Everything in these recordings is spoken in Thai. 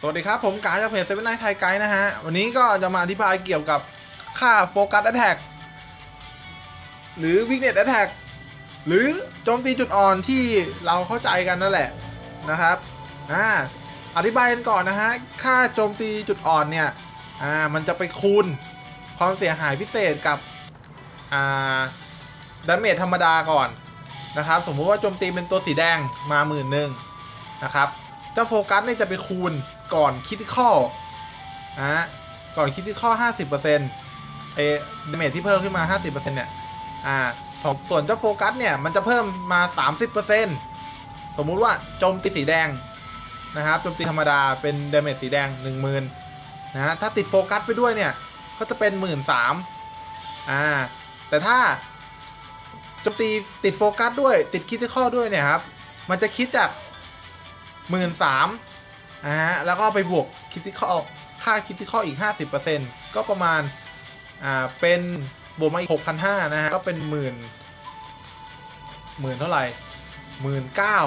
สวัสดีครับ ผมกายจากเพจเซเว่นไนท์ไทยไกด์นะฮะ วันนี้ก็จะมาอธิบายเกี่ยวกับค่าโฟกัส a อ t แทกหรือวิกเน s แอ t แทกหรือโจมตีจุดอ่อนที่เราเข้าใจกันนั่นแหละนะครับอ่าอธิบายกันก่อนนะฮะ ค่าโจมตีจุดอ่อนเนี่ยอ่ามันจะไปคูณความเสียหายพิเศษกับอ่าดาเมจธรรมดาก่อนนะครับ สมมุติว่าโจมตีเป็นตัวสีแดงมาหมื่นหนึ่งนะครับเจ้าโฟกัสเนี่ยจะไปคูณ ก่อนคิติคอนะก่อนคิติคอห้าสิบเปอร์เซ็นต์เอเดเมจที่เพิ่มขึ้นมาห้าสิบเปอร์เซ็นต์เนี่ย อ่าของส่วนเจ้าโฟกัสเนี่ย มันจะเพิ่มมาสามสิบเปอร์เซ็นต์สมมุติว่าโจมตีสีแดงนะครับโจมตีธรรมดาเป็นเดเมจสีแดงหนึ่งหมื่นนะฮะถ้าติดโฟกัสไปด้วยเนี่ย ก็จะเป็นหมื่นสามอ่า แต่ถ้าโจมตีติดโฟกัสด้วยติดคิติคอด้วยเนี่ยครับ มันจะคิดจากหมื่นสาม นะฮะแล้วก็ไปบวกคิติคอค่าคิติคออีก 50%ก็ประมาณอ่าเป็นบวกมาอีก 6,500นะฮะก็เป็นหมื่นหมื่นเท่าไหร่หมื่นเก้า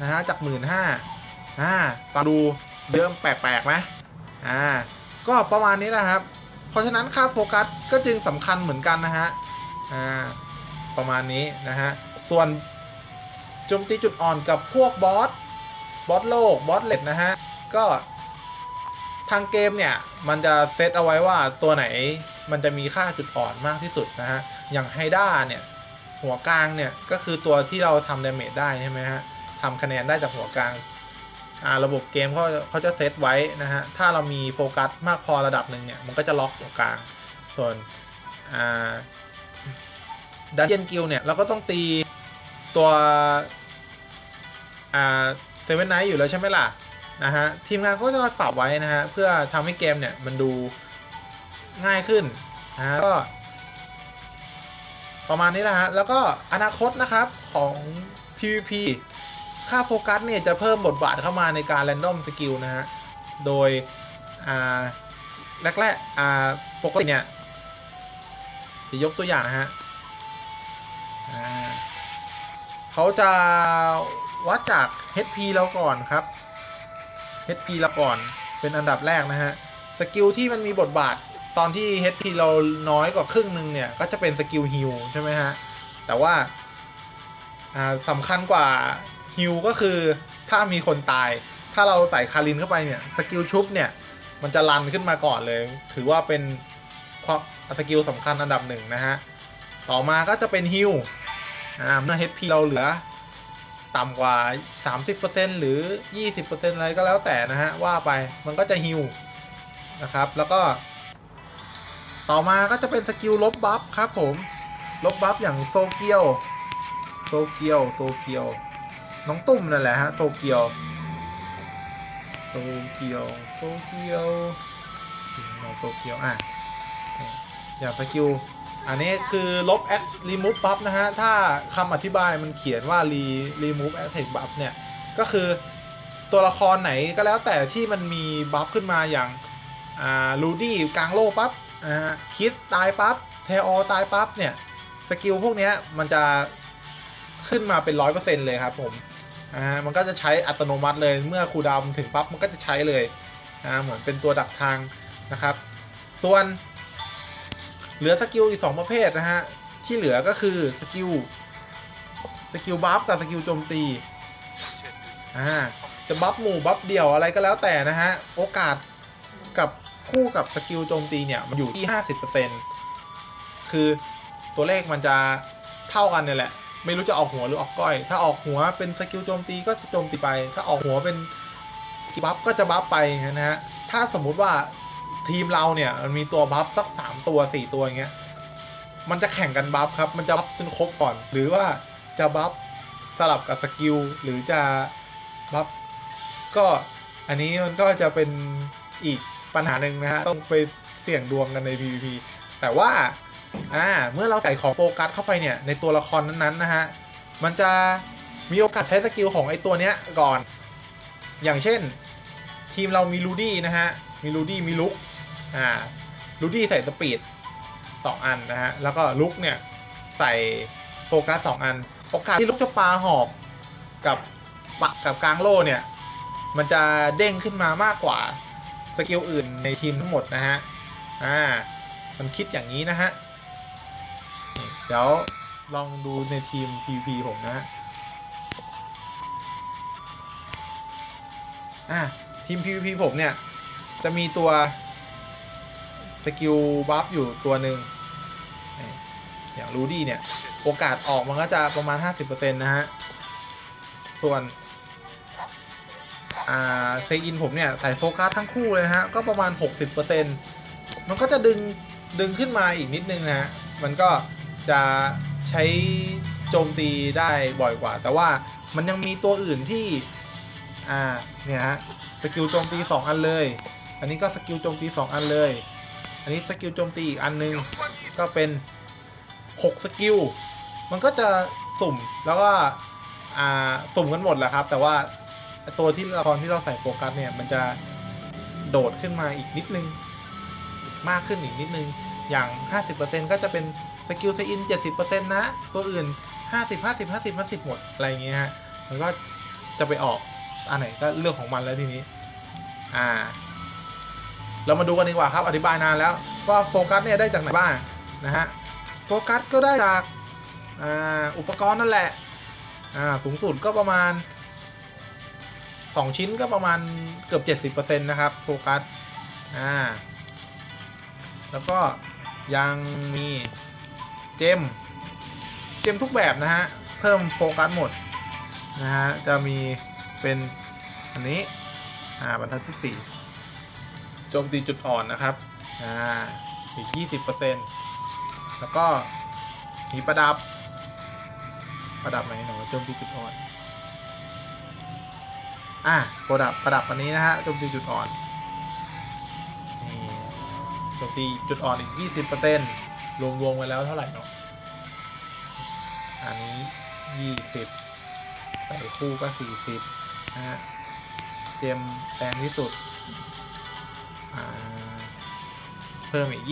นะฮะจากหมื่นห้าอ่าฟังดูเริ่มแปลกๆไหมอ่าก็ประมาณนี้นะครับ เพราะฉะนั้นค่าโฟกัสก็จึงสำคัญเหมือนกันนะฮะอ่าประมาณนี้นะฮะส่วนโจมตีจุดอ่อนกับพวกบอส บอสโลกบอสเล็ดนะฮะ ก็ทางเกมเนี่ย มันจะเซตเอาไว้ว่าตัวไหนมันจะมีค่าจุดอ่อนมากที่สุดนะฮะ อย่างไฮด้าเนี่ย หัวกลางเนี่ย ก็คือตัวที่เราทำดาเมจได้ใช่ไหมฮะทำคะแนนได้จากหัวกลางอ่าระบบเกมเขาเขาจะเซตไว้นะฮะ ถ้าเรามีโฟกัสมากพอระดับหนึ่งเนี่ย มันก็จะล็อกหัวกลาง ส่วนอ่าดันเจียนกิลเนี่ย เราก็ต้องตีตัวอ่า เซเว่นไนท์อยู่แล้วใช่ไหมล่ะนะฮะทีมงานก็จะปรับไว้นะฮะเพื่อทำให้เกมเนี่ยมันดูง่ายขึ้นนะฮะก็ประมาณนี้แหละฮะแล้วก็อนาคตนะครับของ PVP ค่าโฟกัสเนี่ยจะเพิ่มบทบาทเข้ามาในการแรนดอมสกิลนะฮะโดยอ่าแรกๆอ่าปกติเนี่ยจะยกตัวอย่างนะฮะอ่าเขาจะ วัดจาก HP เราก่อนครับ HP เราก่อนเป็นอันดับแรกนะฮะสกิลที่มันมีบทบาทตอนที่ HP เราน้อยกว่าครึ่งหนึ่งเนี่ย ก็จะเป็นสกิลฮิลใช่ไหมฮะ แต่ว่าสำคัญกว่าฮิลก็คือถ้ามีคนตาย ถ้าเราใส่คารินเข้าไปเนี่ยสกิลชุบเนี่ย มันจะรันขึ้นมาก่อนเลย ถือว่าเป็นความสกิลสำคัญอันดับหนึ่งนะฮะ ต่อมาก็จะเป็นฮิลเมื่อ HP เราเหลือ ต่ำกว่า 30%หรือ 20%อะไรก็แล้วแต่นะฮะ ว่าไปมันก็จะฮิวนะครับ แล้วก็ ต่อมาก็จะเป็นสกิลลบบัฟครับผม ลบบัฟอย่างโซเกียว โซเกียว โซเกียว น้องตุ้มนั่นแหละฮะ โซเกียว โซเกียว โซเกียวโซเกียว อะ อย่างสกิล อันนี้คือลบ X remove buff นะฮะ ถ้าคำอธิบายมันเขียนว่า re remove attack buff เนี่ย ก็คือตัวละครไหนก็แล้วแต่ที่มันมีบัฟขึ้นมาอย่างลูดี้กลางโลกปั๊บคิสตายปั๊บเทออตายปั๊บเนี่ย สกิลพวกนี้มันจะขึ้นมาเป็นร้อยเปอร์เซ็นต์เลยครับผมอ่ามันก็จะใช้อัตโนมัติเลยเมื่อครูดาวน์ถึงปั๊บมันก็จะใช้เลยอ่าเหมือนเป็นตัวดักทางนะครับ ส่วน เหลือสกิลอีก 2 ประเภทนะฮะ ที่เหลือก็คือสกิลสกิลบัฟกับสกิลโจมตีอ่าจะบัฟหมู่บัฟเดี่ยวอะไรก็แล้วแต่นะฮะ โอกาสกับคู่กับสกิลโจมตีเนี่ย มันอยู่ที่ 50%คือตัวเลขมันจะเท่ากันเนี่ยแหละ ไม่รู้จะออกหัวหรือออกก้อย ถ้าออกหัวเป็นสกิลโจมตีก็จะโจมตีไป ถ้าออกหัวเป็นบัฟก็จะบัฟไปนะฮะ ถ้าสมมุติว่า ทีมเราเนี่ยมันมีตัวบัฟสักสามตัวสี่ตัวอย่างเงี้ยมันจะแข่งกันบัฟครับ มันจะบัฟจนครบก่อน หรือว่าจะบัฟสลับกับสกิลหรือจะบัฟก็อันนี้มันก็จะเป็นอีกปัญหาหนึ่งนะฮะต้องไปเสี่ยงดวงกันใน PVP แต่ว่าอ่าเมื่อเราใส่ของโฟกัสเข้าไปเนี่ยในตัวละครนั้นๆนะฮะมันจะมีโอกาสใช้สกิลของไอตัวเนี้ยก่อน อย่างเช่น ทีมเรามีลูดี้นะฮะ มีลูดี้มีลุกอ่าลูดี้ใส่สปีดสองอันนะฮะ แล้วก็ลุกเนี่ย ใส่โฟกัสสองอัน โอกาสที่ลุกจะปาหอกกับปะกับกลางโล่เนี่ย มันจะเด้งขึ้นมามากกว่าสกิลอื่นในทีมทั้งหมดนะฮะ อ่า มันคิดอย่างนี้นะฮะ เดี๋ยวลองดูในทีม PVP ผมนะฮะ อะทีม PVP ผมเนี่ย จะมีตัวสกิลบัฟอยู่ตัวหนึ่งอย่างรูดี้เนี่ย โอกาสออกมันก็จะประมาณ 50%นะฮะ ส่วนอ่าเซอินผมเนี่ยใส่โฟกัสทั้งคู่เลยฮะ ก็ประมาณ 60%มันก็จะดึงดึงขึ้นมาอีกนิดนึงนะฮะ มันก็จะใช้โจมตีได้บ่อยกว่า แต่ว่ามันยังมีตัวอื่นที่ อ่า เนี่ยฮะ สกิลโจมตี 2 อันเลย อันนี้ก็สกิลโจมตี 2 อันเลย อันนี้สกิลโจมตีอีกอันนึง ก็เป็น 6 สกิล มันก็จะสุ่มแล้วก็อ่าสุ่มกันหมดแหละครับ แต่ว่าตัวที่ละครที่เราใส่โฟกัสเนี่ย มันจะโดดขึ้นมาอีกนิดนึง มากขึ้นอีกนิดนึง อย่าง 50%ก็จะเป็นสกิลเซอิน 70%นะ ตัวอื่น 50 50 50 50 หมด อะไรอย่างเงี้ยฮะ มันก็จะไปออกอันไหนก็เรื่องของมันแล้วทีนี้ อ่า เรามาดูกันดีกว่าครับอธิบายนานแล้วว่าโฟกัสเนี่ยได้จากไหนบ้างนะฮะโฟกัสก็ได้จากอุปกรณ์นั่นแหละอ่าสูงสุดก็ประมาณ 2 ชิ้นก็ประมาณเกือบ 70%นะครับโฟกัสอ่าแล้วก็ยังมีเจมเจมทุกแบบนะฮะเพิ่มโฟกัสหมดนะฮะจะมีเป็นอันนี้อ่าบรรทัดที่ 4 โจมตีจุดอ่อนนะครับ อ่า อีก 20%แล้วก็มีประดับ ประดับไหนหนูโจมตีจุดอ่อน อะประดับ ประดับอันนี้นะฮะ โจมตีจุดอ่อนนี่โจมตีจุดอ่อนอีก 20%รวมรวมกันแล้วเท่าไหร่เนาะ อันนี้ 20ใส่คู่ก็ 40นะฮะเจมแรงที่สุด เพิ่มอีก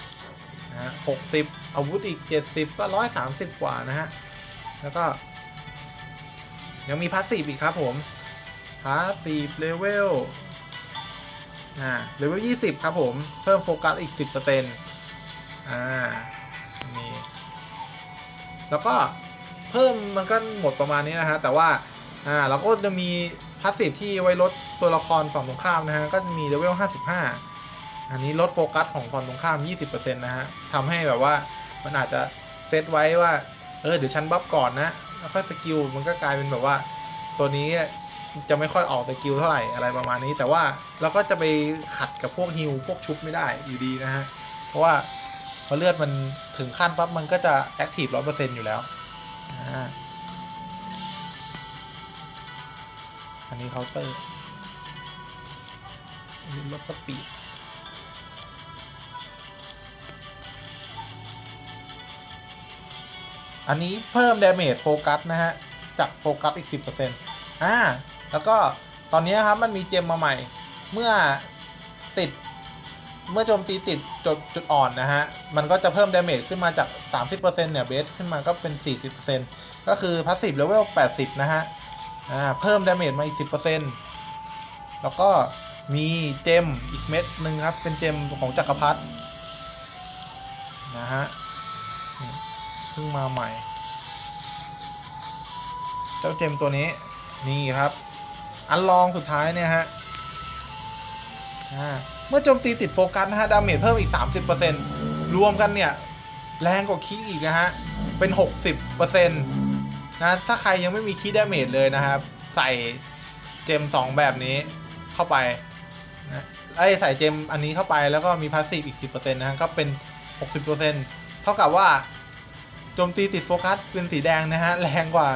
22 นะฮะ 60 อาวุธอีก 70 ก็ 130 กว่านะฮะ แล้วก็ ยังมีพาสซีฟอีกครับผม พาสซีฟเลเวลอ่าเลเวล 20 ครับผม เพิ่มโฟกัสอีก 10%อ่ามีแล้วก็เพิ่มมันก็หมดประมาณนี้นะฮะ แต่ว่า อ่า เราก็จะมี พาสซีฟที่ไว้ลดตัวละครฝั่งตรงข้ามนะฮะก็จะมีเลเวล 55 อันนี้ลดโฟกัสของฝั่งตรงข้าม 20%นะฮะทำให้แบบว่ามันอาจจะเซตไว้ว่า เออเดี๋ยวฉันบัฟก่อนนะ แล้วค่อยสกิลมันก็กลายเป็นแบบว่า ตัวนี้จะไม่ค่อยออกสกิลเท่าไหร่อะไรประมาณนี้ แต่ว่าเราก็จะไปขัดกับพวกฮิลพวกชุบไม่ได้อยู่ดีนะฮะเพราะว่าพอเลือดมันถึงขั้นปั๊บมันก็จะแอคทีฟร้อยเปอร์เซ็นต์อยู่แล้วอ่า อันนี้เคาน์เตอร์อันนี้ลดสปีดอันนี้เพิ่มดาเมจโฟกัสนะฮะจากโฟกัสอีก 10%อ่า แล้วก็ตอนนี้ครับมันมีเจมมาใหม่ เมื่อติด เมื่อโจมตีติดจุดจุดอ่อนนะฮะ มันก็จะเพิ่มดาเมจขึ้นมาจาก 30%เนี่ยเบสขึ้นมาก็เป็น 40%ก็คือพาสซีฟเลเวล80 นะฮะ อ่าเพิ่มดาเมจมาอีก10%แล้วก็มีเจมอีกเม็ดหนึ่งครับ เป็นเจมของจักรพรรดินะฮะเพิ่งมาใหม่ เจ้าเจมตัวนี้ นี่ครับ อันลองสุดท้ายเนี่ยฮะเมื่อโจมตีติดโฟกัสนะฮะ ดาเมจเพิ่มอีก 30%รวมกันเนี่ย แรงกว่าคีอีกนะฮะ เป็น 60% นะถ้าใครยังไม่มีคีดาเมจเลยนะครับ ใส่เจม2แบบนี้เข้าไปนะไอ้ใส่เจมอันนี้เข้าไปแล้วก็มีพาสซีฟอีก 10%นะฮะก็เป็น 60%เท่ากับว่าโจมตีติดโฟกัสเป็นสีแดงนะฮะ แรงกว่า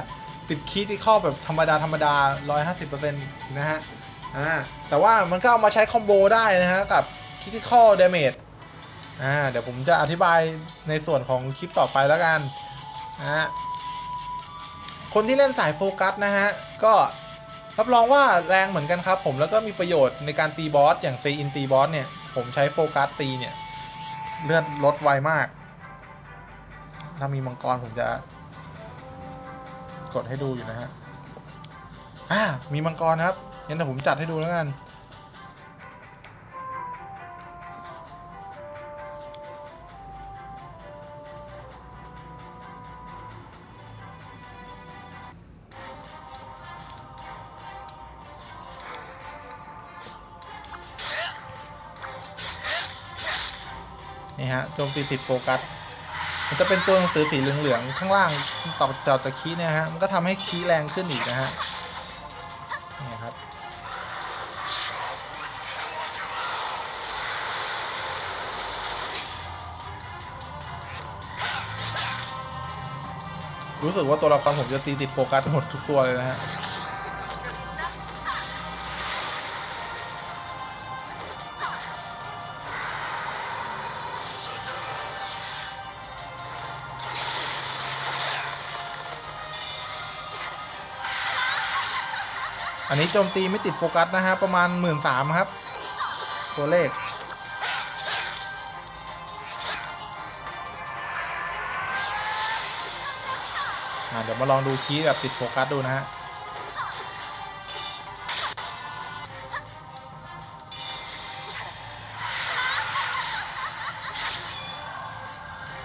ติดคีที่ข้อแบบธรรมดาธรรมดา 150%นะฮะอ่าแต่ว่ามันก็เอามาใช้คอมโบได้นะฮะ กับคิที่ข้อเดเมจอ่าเดี๋ยวผมจะอธิบายในส่วนของคลิปต่อไปแล้วกันนะฮะ คนที่เล่นสายโฟกัสนะฮะ ก็รับรองว่าแรงเหมือนกันครับผมแล้วก็มีประโยชน์ในการตีบอสอย่างซีอินตีบอสเนี่ย ผมใช้โฟกัสตีเนี่ย เลือดลดไวมาก ถ้ามีมังกรผมจะ กดให้ดูอยู่นะฮะอ่ามีมังกรครับงั้นเดี๋ยวผมจัดให้ดูแล้วกัน นี่ฮะโจมตีติดโฟกัส มันจะเป็นตัวหนังสือสีเหลืองๆข้างล่างต่อต่อจากคีย์เนี่ยฮะ มันก็ทำให้คีแรงขึ้นอีกนะฮะ นี่ครับ รู้สึกว่าตัวละครผมจะตีติดโฟกัสหมดทุกตัวเลยนะฮะ นนี้โจมตีไม่ติดโฟกัสนะฮะ ประมาณหมื่นสามครับ ตัวเลขอ่าเดี๋ยวมาลองดูคีย์กับติดโฟกัสดูนะฮะ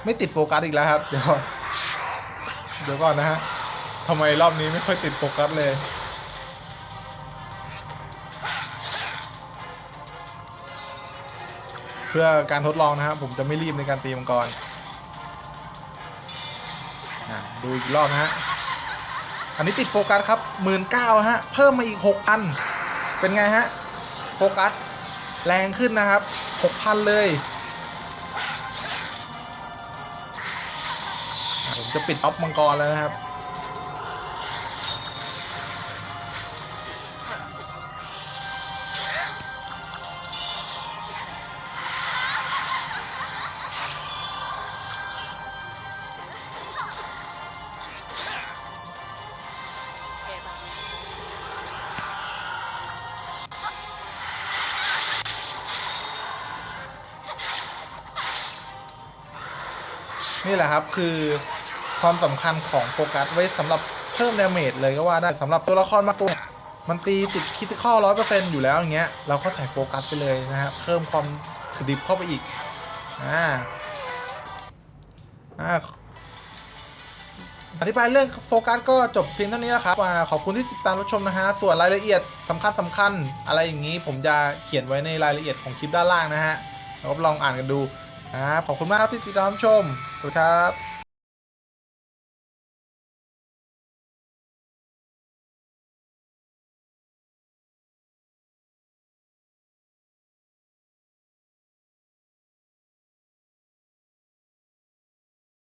ไม่ติดโฟกัสอีกแล้วครับ เดี๋ยวก่อนเดี๋ยวก่อนนะฮะทำไมรอบนี้ไม่ค่อยติดโฟกัสเลย เพื่อการทดลองนะครับผมจะไม่รีบในการตีมังกรอะดูอีกรอบนะฮะ อันนี้ติดโฟกัสครับหมื่นเก้าฮะ เพิ่มมาอีกหกอัน เป็นไงฮะ โฟกัส แรงขึ้นนะครับหกพันเลย ผมจะปิดออฟมังกรแล้วนะครับ นี่แหละครับคือความสำคัญของโฟกัสไว้สำหรับเพิ่มดาเมจเลยก็ว่าได้สำหรับตัวละครมาตัวมันตีติดคิดข้อร้อยเปอร์เซ็นต์อยู่แล้วอย่างเงี้ยเราก็ใส่โฟกัสไปเลยนะครับเพิ่มความขดิบเข้าไปอีกอ่าอ่าอธิบายเรื่องโฟกัสก็จบเพียงเท่านี้แล้วครับอ่าขอบคุณที่ติดตามรับชมนะฮะ ส่วนรายละเอียดสำคัญสำคัญ อะไรอย่างนี้ผมจะเขียนไว้ในรายละเอียดของคลิปด้านล่างนะฮะลองอ่านกันดู ครับขอบคุณมากที่ติดตามชมสวัสดีครับ